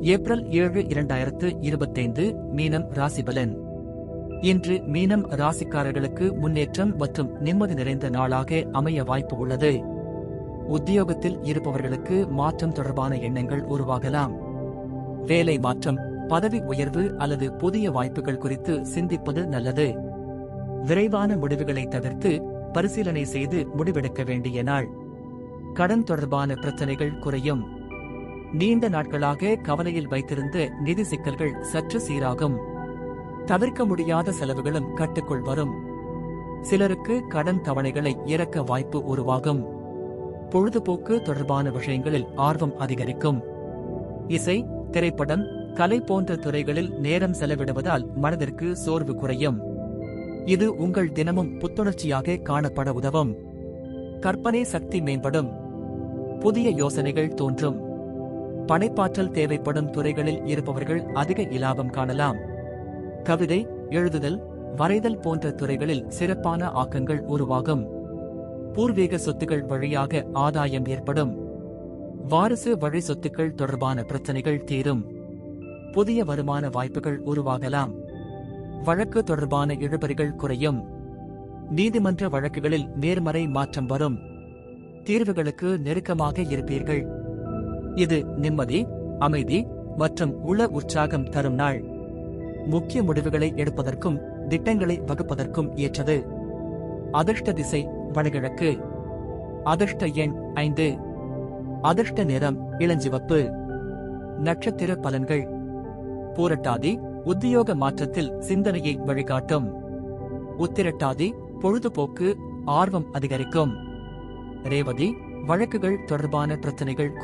April ஏழு இரண்டாயிரத்து இருபத்தைந்து மீனம் ராசிபலன் இன்று மீனம் ராசிக்காரர்களுக்கு முன்னேற்றம் மற்றும் நிம்மதி நிறைந்த நாளாக அமைய வாய்ப்பு உள்ளது. உத்தியோகத்தில் இருப்பவர்களுக்கு மாற்றம் தொடர்பான எண்ணங்கள் உருவாகலாம். வேலை மாற்றம் பதவி உயர்வு அல்லது புதிய வாய்ப்புகள் குறித்து சிந்திப்பது நல்லது. விரைவான முடிவுகளை தவிர்த்து பரிசீலனை செய்து முடிவெடுக்க வேண்டிய நாள். கடன் தொடர்பான பிரச்சனைகள் குறையும். நீண்ட நாட்களாக கவலையில் வைத்திருந்த நிதி சிக்கல்கள் சற்று சீராகும். தவிர்க்க முடியாத செலவுகளும் கட்டுக்குள் வரும். சிலருக்கு கடன் தவணைகளை இறக்க வாய்ப்பு உருவாகும். பொழுதுபோக்கு தொடர்பான விஷயங்களில் ஆர்வம் அதிகரிக்கும். இசை திரைப்படம் கலை போன்ற துறைகளில் நேரம் செலவிடுவதால் மனதிற்கு சோர்வு குறையும். இது உங்கள் தினமும் புத்துணர்ச்சியாக காணப்பட உதவும். கற்பனை சக்தி மேம்படும். புதிய யோசனைகள் தோன்றும். படைப்பாற்றல் தேவைப்படும் துறைகளில் இருப்பவர்கள் அதிக இலாபம் காணலாம். கவிதை எழுதுதல் வரைதல் போன்ற துறைகளில் சிறப்பான ஆக்கங்கள் உருவாகும். பூர்வீக சொத்துக்கள் வழியாக ஆதாயம் ஏற்படும். வாரிசு வழி சொத்துக்கள் தொடர்பான பிரச்சனைகள் தீரும். புதிய வருமான வாய்ப்புகள் உருவாகலாம். வழக்கு தொடர்பான இழுபறிகள் குறையும். நீதிமன்ற வழக்குகளில் நேர்மறை மாற்றம் வரும். தீர்வுகளுக்கு நெருக்கமாக இருப்பீர்கள். இது நிம்மதி அமைதி மற்றும் உள உற்சாகம் தரும் நாள். முக்கிய முடிவுகளை எடுப்பதற்கும் திட்டங்களை வகுப்பதற்கும் ஏற்றது. அதிர்ஷ்ட திசை வடகிழக்கு. அதிர்ஷ்ட எண் ஐந்து. அதிர்ஷ்ட நிறம் இளஞ்சிவப்பு. நட்சத்திர பலன்கள். பூரட்டாதி உத்தியோக மாற்றத்தில் சிந்தனையை வழிகாட்டும். உத்திரட்டாதி பொழுதுபோக்கு ஆர்வம் அதிகரிக்கும். ரேவதி வழக்குகள் தொடர்பான பிரச்சனைகள்